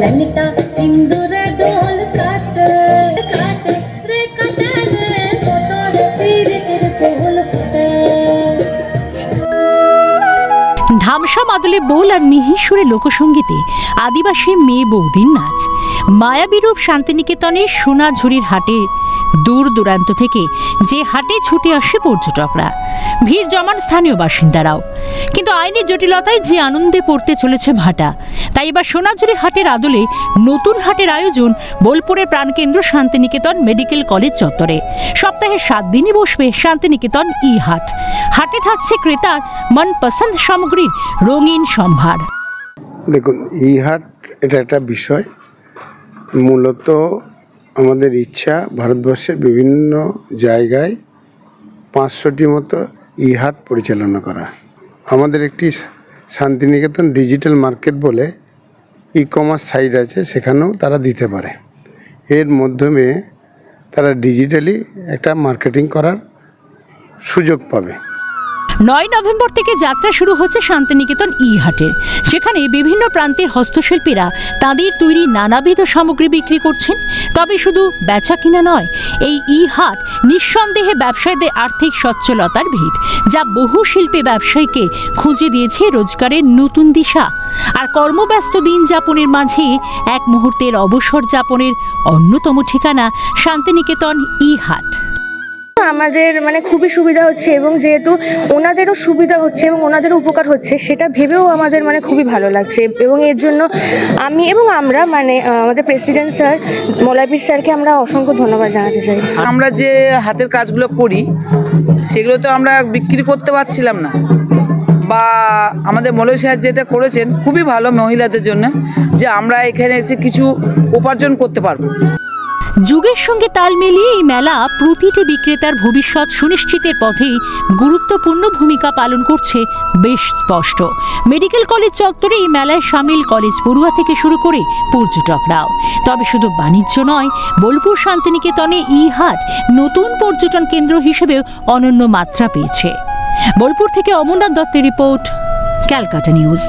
லலிதா இந்துர ধামসা মাদলে বোল আর মিহিসুরে লোকসঙ্গীতে আদিবাসী মেয়ে বৌদির নাচ। মায়াবিরূপ শান্তিনিকেতনের সোনাঝুরির হাটে দূর দূরান্ত থেকে যে হাটে ছুটে আসে পর্যটকরা। ভিড় জমান স্থানীয় বাসিন্দারাও। কিন্তু আইনি জটিলতায় যে আনন্দে পড়তে চলেছে ভাটা, তাই এবার সোনাঝুরি হাটের আদলে নতুন হাটের আয়োজন বোলপুরের প্রাণকেন্দ্র শান্তিনিকেতন মেডিকেল কলেজ চত্বরে। সপ্তাহে সাত দিনই বসবে শান্তিনিকেতন ই হাট হাটে থাকছে ক্রেতার মনপসন্দ সামগ্রীর রঙিন সম্ভার। দেখুন এই হাট এটা একটা বিষয়। মূলত আমাদের ইচ্ছা ভারতবর্ষের বিভিন্ন জায়গায় পাঁচশোটি মতো ই হাট পরিচালনা করা। আমাদের একটি শান্তিনিকেতন ডিজিটাল মার্কেট বলে ই কমার্স সাইট আছে, সেখানেও তারা দিতে পারে। এর মাধ্যমে তারা ডিজিটালি একটা মার্কেটিং করার সুযোগ পাবে। নয় নভেম্বর থেকে যাত্রা শুরু হচ্ছে শান্তিনিকেতন ই হাটের সেখানে বিভিন্ন প্রান্তের হস্তশিল্পীরা তাদের তৈরি নানাবিধ সামগ্রী বিক্রি করছেন। তবে শুধু বেচা কিনা নয়, এই ই হাট নিঃসন্দেহে ব্যবসায়ীদের আর্থিক সচ্ছলতার ভিত, যা বহু শিল্পী ব্যবসায়ীকে খুঁজে দিয়েছে রোজগারের নতুন দিশা। আর কর্মব্যস্ত দিন যাপনের মাঝে এক মুহূর্তের অবসর যাপনের অন্যতম ঠিকানা শান্তিনিকেতন ই হাট আমাদের মানে খুবই সুবিধা হচ্ছে এবং যেহেতু ওনাদেরও সুবিধা হচ্ছে এবং ওনাদেরও উপকার হচ্ছে, সেটা ভেবেও আমাদের মানে খুবই ভালো লাগছে। এবং এর জন্য আমি এবং আমরা মানে আমাদের প্রেসিডেন্ট স্যার মোলাবির স্যারকে আমরা অসংখ্য ধন্যবাদ জানাতে চাই। আমরা যে হাতের কাজগুলো করি, সেগুলো তো আমরা বিক্রি করতে পারছিলাম না। বা আমাদের মলয় সাহেব যেটা করেছেন, খুবই ভালো মহিলাদের জন্য যে আমরা এখানে এসে কিছু উপার্জন করতে পারব। যুগের সঙ্গে তাল মিলিয়ে এই মেলা প্রতিটি বিক্রেতার ভবিষ্যৎ সুনিশ্চিতের পথেই গুরুত্বপূর্ণ ভূমিকা পালন করছে বেশ স্পষ্ট। মেডিকেল কলেজ চত্বরে এই মেলায় সামিল কলেজ পড়ুয়া থেকে শুরু করে পর্যটকরাও। তবে শুধু বাণিজ্য নয়, বোলপুর শান্তিনিকেতনে ই হাট নতুন পর্যটন কেন্দ্র হিসেবেও অনন্য মাত্রা পেয়েছে। বোলপুর থেকে অমরনাথ দত্তের রিপোর্ট, ক্যালকাটা নিউজ।